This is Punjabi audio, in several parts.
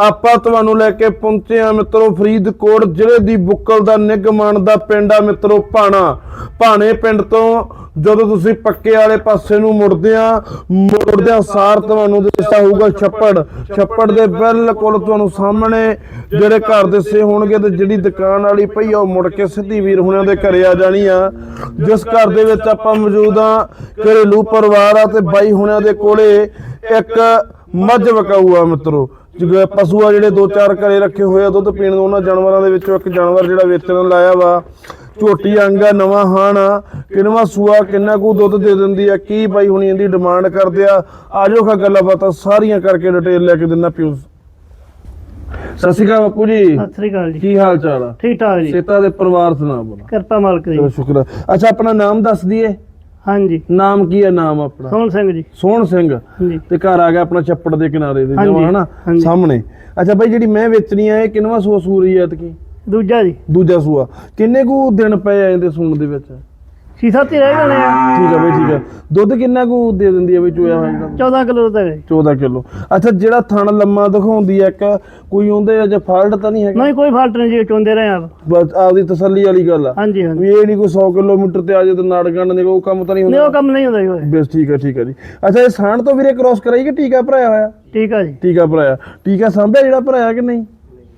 ਆਪਾਂ ਤੁਹਾਨੂੰ ਲੈ ਕੇ ਪਹੁੰਚੇ ਆ ਮਿੱਤਰੋ ਫਰੀਦਕੋਟ ਜ਼ਿਲ੍ਹੇ ਦੀ ਬੁੱਕਲ ਦਾ ਨਿਗਮਾਨ ਦਾ ਪਿੰਡ ਆ ਮਿੱਤਰੋ ਭਾਣਾ। ਭਾਣੇ ਪਿੰਡ ਤੋਂ ਜਦੋਂ ਤੁਸੀਂ ਪੱਕੇ ਵਾਲੇ ਪਾਸੇ ਨੂੰ ਮੁੜਦੇ ਆ ਮੁੜਦੇ ਆ ਸਾਰ ਤੁਹਾਨੂੰ ਦਿਸਦਾ ਹੋਊਗਾ ਛੱਪੜ। ਛੱਪੜ ਦੇ ਬਿਲਕੁਲ ਤੁਹਾਨੂੰ ਸਾਹਮਣੇ ਜਿਹੜੇ ਘਰ ਦਿਸੇ ਹੋਣਗੇ ਤੇ ਜਿਹੜੀ ਦੁਕਾਨ ਵਾਲੀ ਪਈ ਆ, ਉਹ ਮੁੜ ਕੇ ਸਿੱਧੀ ਵੀਰ ਹੁਣਾਂ ਦੇ ਘਰੇ ਆ ਜਾਣੀ ਆ। ਜਿਸ ਘਰ ਦੇ ਵਿੱਚ ਆਪਾਂ ਮੌਜੂਦ ਆ ਘਰੇਲੂ ਪਰਿਵਾਰ ਆ ਤੇ ਬਾਈ ਹੁਣਾਂ ਦੇ ਕੋਲੇ ਇੱਕ ਮੱਝ ਵਕਾਊ ਆ ਮਿੱਤਰੋ। ਜਿਹੜੇ ਪਸ਼ੂ ਆ ਜਿਹੜੇ ਦੋ ਚਾਰ ਘਰੇ ਰੱਖੇ ਹੋਏ ਆ ਦੁੱਧ ਪੀਣ ਨੂੰ ਉਹਨਾਂ ਜਾਨਵਰਾਂ ਦੇ ਵਿੱਚੋਂ ਇੱਕ ਜਾਨਵਰ ਜਿਹੜਾ ਵੇਚਣ ਲਾਇਆ ਵਾ। ਝੋਟੀ ਅੰਗ ਆ ਨਵਾਂ ਹਾਣ ਆ ਕਿੰਨਵਾ ਸੂਆ ਕਿੰਨਾ ਕੁ ਦੁੱਧ ਦੇ ਦਿੰਦੀ ਆ ਕੀ ਬਾਈ ਹੁਣੀ ਇਹਦੀ ਡਿਮਾਂਡ ਕਰਦੇ ਆ? ਆਜੋ ਖਾ ਗੱਲਾਂ ਬਾਤਾਂ ਸਾਰੀਆਂ ਕਰਕੇ ਡਿਟੇਲ ਲੈ ਕੇ ਦਿੰਦਾ ਪਿਓ। ਸਤਿ ਸ਼੍ਰੀ ਅਕਾਲ ਬਾਪੂ ਜੀ। ਸਤਿ ਸ੍ਰੀ ਅਕਾਲ ਜੀ। ਕੀ ਹਾਲ ਚਾਲ ਆ? ਠੀਕ ਠਾਕ ਜੀ। ਸੇਤਾ ਦੇ ਪਰਿਵਾਰ ਸੁਣਾ ਬੋਲਾ ਕਿਰਪਾ ਮਾਲਕ ਦੀ। ਚਲੋ ਸ਼ੁਕਰ। ਅੱਛਾ ਆਪਣਾ ਨਾਮ ਦੱਸ ਦਈਏ। ਹਾਂਜੀ। ਨਾਮ ਕੀ ਹੈ ਨਾਮ ਆਪਣਾ? ਸੋਹਣ ਸਿੰਘ ਜੀ। ਸੋਹਣ ਸਿੰਘ। ਤੇ ਘਰ ਆ ਗਿਆ ਆਪਣਾ ਛੱਪੜ ਦੇ ਕਿਨਾਰੇ ਦੇ ਜਮਾ ਹਨਾ। ਸਾਹਮਣੇ। ਅੱਛਾ ਬਾਈ ਜਿਹੜੀ ਮੈਂ ਵੇਚਣੀ ਆ ਇਹ ਕਿੰਨਵਾ ਸੂਆ ਸੂਰੀ ਆ ਤਕੀ ਦੂਜਾ ਜੀ। ਦੂਜਾ ਸੂਆ। ਕਿੰਨੇ ਕੁ ਦਿਨ ਪਏ ਆ ਇਹਦੇ ਸੂਣ ਦੇ ਵਿੱਚ? ਛੇ ਸੱਤ ਹੀ ਰਹਿ ਨੇ ਆ। ਠੀਕ ਆ ਬਈ ਠੀਕ ਆ। ਦੁੱਧ ਕਿੰਨਾ ਕੁ ਦੇ ਦਿੰਦੀ ਆ ਬਈ ਚੋਇਆ ਹੋਇਆ? ਜਿਹੜਾ 14 ਕਿਲੋ ਦਾ ਹੈ 14 ਕਿਲੋ। ਅੱਛਾ ਜਿਹੜਾ ਥਣ ਲੰਮਾ ਦਿਖਾਉਂਦੀ ਆ ਇੱਕ ਕੋਈ ਉਹਦੇ ਅਜੇ ਫਾਲਟ ਤਾਂ ਨਹੀਂ ਹੈਗਾ? ਨਹੀਂ ਕੋਈ ਫਾਲਟ ਨਹੀਂ ਜੀ ਚੁੰਦੇ ਰਹੇ ਆਪ। ਬਸ ਆਪਦੀ ਤਸੱਲੀ ਵਾਲੀ ਗੱਲ ਆ। ਹਾਂਜੀ ਹਾਂਜੀ। ਵੀ ਇਹ ਨਹੀਂ ਕੋਈ 100 ਕਿਲੋਮੀਟਰ ਤੇ ਆ ਜੇ ਤੇ ਨਾੜ ਗੰਢ ਦੇ ਉਹ ਕੰਮ ਤਾਂ ਨਹੀਂ ਨਹੀਂ ਹੁੰਦਾ। ਉਹ ਕੰਮ ਨਹੀਂ ਹੁੰਦਾ ਜੀ ਬਸ ਠੀਕ ਆ ਠੀਕ ਆ ਜੀ। ਅੱਛਾ ਇਹ ਸਾਣ ਤੋਂ ਵੀਰੇ ਕ੍ਰੋਸ ਕਰਾਈ ਕਿ ਟੀਕਾ ਭਰਾਇਆ ਹੋਇਆ? ਠੀਕ ਆ ਜੀ। ਟੀਕਾ ਭਰਾਇਆ। ਟੀਕਾ ਸਾਂਭਿਆ ਜਿਹੜਾ ਭਰਾਇਆ ਕਿ ਨਹੀਂ?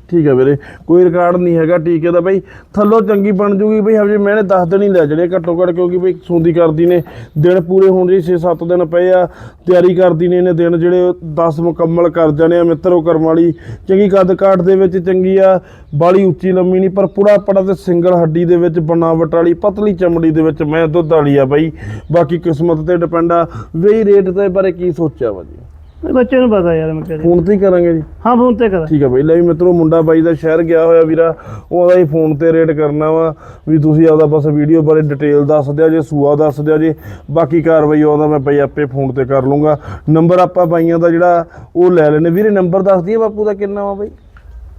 ਠੀਕ ਹੈ ਵੀਰੇ, ਕੋਈ ਰਿਕਾਰਡ ਨਹੀਂ ਹੈਗਾ ਟੀਕੇ ਦਾ ਬਈ। ਥੱਲੋਂ ਚੰਗੀ ਬਣ ਜੂਗੀ ਬਈ, ਹਜੇ ਮੈਨੇ 10 ਦਿਨ ਹੀ ਲੈ ਜਿਹੜੇ ਘੱਟੋ ਘੱਟ, ਕਿਉਂਕਿ ਬਈ ਸੌਂਦੀ ਕਰਦੀ ਨੇ। ਦਿਨ ਪੂਰੇ ਹੋਣ ਜੀ 6-7 ਦਿਨ ਪਏ ਆ, ਤਿਆਰੀ ਕਰਦੀ ਨੇ ਇਹਨੇ ਦਿਨ ਜਿਹੜੇ 10 ਮੁਕੰਮਲ ਕਰ ਜਾਣੇ ਆ ਮਿੱਤਰੋ ਕਰਮ ਵਾਲੀ। ਚੰਗੀ ਕੱਦ ਕਾਠ ਦੇ ਵਿੱਚ ਚੰਗੀ ਆ, ਬਾਲੀ ਉੱਚੀ ਲੰਮੀ ਨਹੀਂ, ਪਰ ਪੂਰਾ ਪੜਾ ਤੇ ਸਿੰਗਲ ਹੱਡੀ ਦੇ ਵਿੱਚ ਬਣਾਵਟ ਵਾਲੀ, ਪਤਲੀ ਚਮੜੀ ਦੇ ਵਿੱਚ ਮੈਂ ਦੁੱਧ ਵਾਲੀ ਆ ਬਈ। ਬਾਕੀ ਕਿਸਮਤ ਤੇ ਡਿਪੈਂਡ ਆ, ਵੇਈ ਰੇਟ ਦੇ ਬਾਰੇ ਕੀ ਸੋਚਿਆ ਵਾ ਜੀ? ਬੱਚੇ ਨੂੰ ਪਤਾ ਯਾਰ ਮੈਂ ਕਹਿੰਦਾ ਫੋਨ ਤੇ ਹੀ ਕਰਾਂਗੇ ਜੀ। ਹਾਂ ਫੋਨ ਤੇ ਕਰ। ਠੀਕ ਆ ਬਈ ਲੈ ਵੀ ਮਿੱਤਰੋ ਮੁੰਡਾ ਬਾਈ ਦਾ ਸ਼ਹਿਰ ਗਿਆ ਹੋਇਆ ਵੀਰਾ ਉਹਦਾ ਹੀ ਫੋਨ ਤੇ ਰੇਟ ਕਰਨਾ ਵਾ ਵੀ ਤੁਸੀਂ ਆਪਦਾ ਬਸ ਵੀਡੀਓ ਬਾਰੇ ਡਿਟੇਲ ਦੱਸ ਦਿਆ ਜੇ ਸੂਆ ਦੱਸ ਦਿਆ ਜੇ ਬਾਕੀ ਕਾਰਵਾਈ ਉਹਦਾ ਮੈਂ ਬਈ ਆਪੇ ਫੋਨ ਤੇ ਕਰ ਲੂੰਗਾ। ਨੰਬਰ ਆਪਾਂ ਬਾਈਆਂ ਦਾ ਜਿਹੜਾ ਉਹ ਲੈ ਲੈਣੇ ਵੀਰੇ ਨੰਬਰ ਦੱਸ ਦਈਏ ਬਾਪੂ ਦਾ ਕਿੰਨਾ ਵਾ ਬਈ?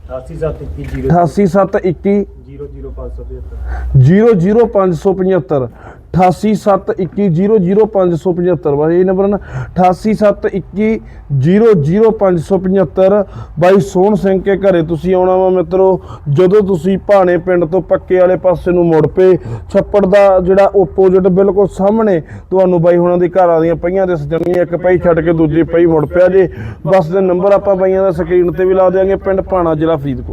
88721 00575 88721 ਬਾਈ ਇਹ ਨੰਬਰ ਨਾ 88721 00575 ਬਾਈ ਸੋਹਣ ਸਿੰਘ ਕੇ ਘਰੇ ਤੁਸੀਂ ਆਉਣਾ ਵਾ ਮਿੱਤਰੋ, ਜਦੋਂ ਤੁਸੀਂ ਭਾਣੇ ਪਿੰਡ ਤੋਂ ਪੱਕੇ ਵਾਲੇ ਪਾਸੇ ਨੂੰ ਮੁੜ ਪਏ, ਛੱਪੜ ਦਾ ਜਿਹੜਾ ਓਪੋਜਿਟ ਬਿਲਕੁਲ ਸਾਹਮਣੇ ਤੁਹਾਨੂੰ ਬਾਈ ਹੁਣਾਂ ਦੀ ਘਰਾਂ ਦੀਆਂ ਪਈਆਂ ਦੇ ਸਜਣੀਆਂ ਇੱਕ ਪਈ ਛੱਡ ਕੇ ਦੂਜੀ ਪਈ ਮੁੜ ਪਿਆ ਜੇ। ਬਸ ਦੇ ਨੰਬਰ ਆਪਾਂ ਬਾਈਆਂ ਦਾ ਸਕਰੀਨ ਤੇ ਵੀ ਲਾ ਦਿਆਂਗੇ, ਪਿੰਡ ਭਾਣਾ ਜ਼ਿਲ੍ਹਾ ਫਰੀਦਕੋਟ।